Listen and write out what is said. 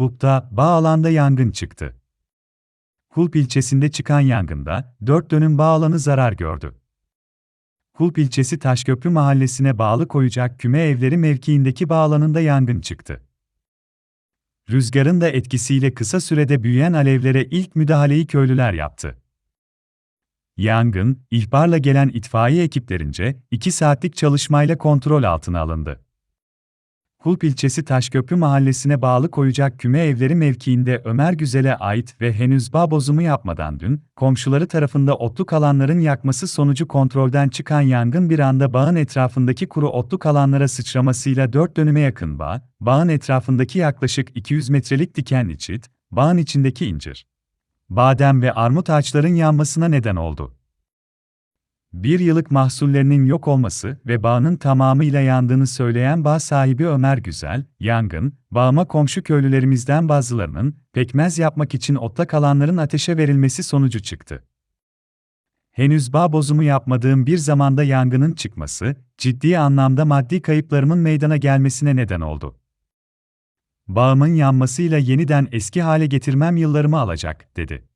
Kulp'ta bağ alanda yangın çıktı. Kulp ilçesinde çıkan yangında, dört dönüm bağ alanı zarar gördü. Kulp ilçesi Taşköprü mahallesine bağlı koyacak küme evleri mevkiindeki bağ alanında yangın çıktı. Rüzgarın da etkisiyle kısa sürede büyüyen alevlere ilk müdahaleyi köylüler yaptı. Yangın, ihbarla gelen itfaiye ekiplerince 2 saatlik çalışmayla kontrol altına alındı. Kulp ilçesi Taşköprü mahallesine bağlı koyacak küme evleri mevkiinde Ömer Güzel'e ait ve henüz bağ bozumu yapmadan dün, komşuları tarafında otluk alanların yakması sonucu kontrolden çıkan yangın bir anda bağın etrafındaki kuru otluk alanlara sıçramasıyla 4 dönüme yakın bağ, bağın etrafındaki yaklaşık 200 metrelik dikenli çit, bağın içindeki incir, badem ve armut ağaçların yanmasına neden oldu. Bir yıllık mahsullerinin yok olması ve bağının tamamıyla yandığını söyleyen bağ sahibi Ömer Güzel, yangın, bağıma komşu köylülerimizden bazılarının, pekmez yapmak için otlak alanların ateşe verilmesi sonucu çıktı. Henüz bağ bozumu yapmadığım bir zamanda yangının çıkması, ciddi anlamda maddi kayıplarımın meydana gelmesine neden oldu. Bağımın yanmasıyla yeniden eski hale getirmem yıllarımı alacak, dedi.